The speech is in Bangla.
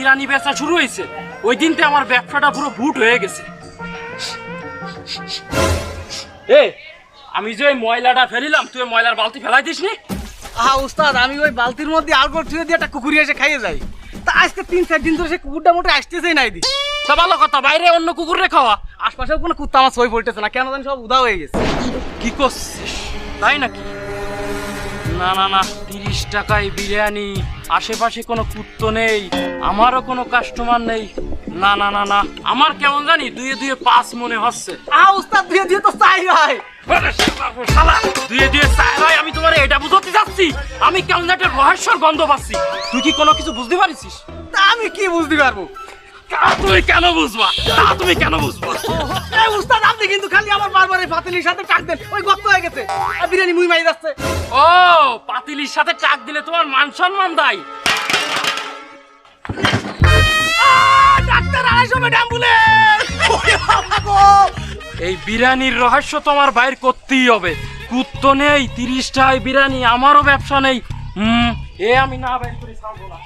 বিরিয়ানি বেচা শুরু হয়েছে। ওই দিনতে আমার ব্যবসাটা পুরো বুট হয়ে গেছে। এ আমি যে ওই ময়লাটা ফেলিলাম তুই ওই ময়লার বালতি ফেলাই দিস নি? আহা উস্তাদ আমি ওই বালতির মধ্যে আলগোল ছুঁয়ে দিয়ে একটা কুকুরি এসে খাইয়ে যাই। তা আজকে তিন চার দিন ধরে সে কুকুরটা মোটে আসতেছেই নাই দি। তা ভালো কথা বাইরে অন্য কুকুর রে খাওয়া। আশপাশেও কোনো কুত্তা আমার সই পড়তেছে না কেন জানি সব উদা হয়ে গেছে। কি করছিস? তাই নাকি? না না না তিরিশ টাকায় বিরিয়ানি আশেপাশে কোনো কুত্তো নেই আমারও কোনো কাস্টমার নেই। না না না না আমার কেমন জানি দুয়ে দুয়ে পাঁচ মনে হচ্ছে। আহা উস্তাদ দিয়ে দিয়ে তো চাই ভাই। দুয়ে দুয়ে চাই ভাই আমি তোমার এটা বুঝতে যাচ্ছি আমি কেমন একটা রহস্যর গন্ধ পাচ্ছি। তুই কি কোনো কিছু বুঝতে পারিস আমি কি বুঝতে পারব? তা তুমি কেন বুঝবা? তা তুমি কেন বুঝবা? এই উস্তাদ আপনি কিন্তু খালি আমার বারবার এই পাতিলির সাথে টাক দেন। ওই গর্ত হয়ে গেছে। আর বিরিয়ানি মুই মাই যাচ্ছে। ও পাতিলির সাথে টাক দিলে তোমার মান সম্মান আহ, ডাক্তার আড়াইশো বেড অ্যাম্বুলেন্স এই বিরিয়ানির রহস্য তোমার বাইর করতেই হবে। কুত্তো নেই তিরিশটায় বিরিয়ানি আমারও ব্যবসা নেই। হুম এ আমি না বাইর করে খাব না।